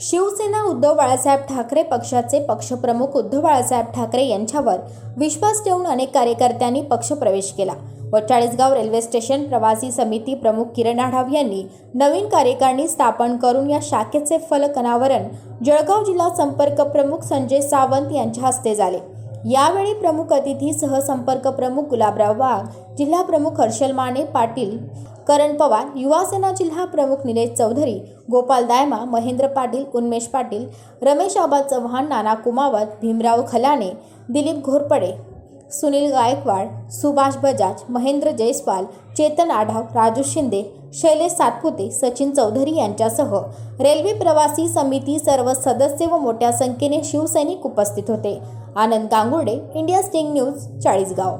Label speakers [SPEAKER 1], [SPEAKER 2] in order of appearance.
[SPEAKER 1] शिवसेना उद्धव बाळासाहेब ठाकरे पक्षाचे पक्षप्रमुख उद्धव बाळासाहेब ठाकरे यांच्यावर विश्वास ठेवून अनेक कार्यकर्त्यांनी पक्षप्रवेश केला. व चाळीसगाव रेल्वे स्टेशन प्रवासी समिती प्रमुख किरण आढाव यांनी नवीन कार्यकारिणी स्थापन करून या शाखेचे फलक अनावरण जळगाव जिल्हा संपर्क प्रमुख संजय सावंत यांच्या हस्ते झाले. यावेळी प्रमुख अतिथी सहसंपर्क प्रमुख गुलाबराव वाघ जिल्हा प्रमुख हर्षल माने पाटील करण पवार युवासेना जिल्हा प्रमुख निलेश चौधरी गोपाल दायमा महेंद्र पाटील उन्मेश पाटील रमेश आबा चव्हाण नाना कुमावत भीमराव खलाणे दिलीप घोरपडे सुनील गायकवाड सुभाष बजाज महेंद्र जयस्वाल चेतन आढाव राजू शिंदे शैलेश सातपुते सचिन चौधरी यांच्यासह रेल्वे प्रवासी समिती सर्व सदस्य व मोठ्या संख्येने शिवसैनिक उपस्थित होते. Anand Gangurde India sting news Chalisgaon.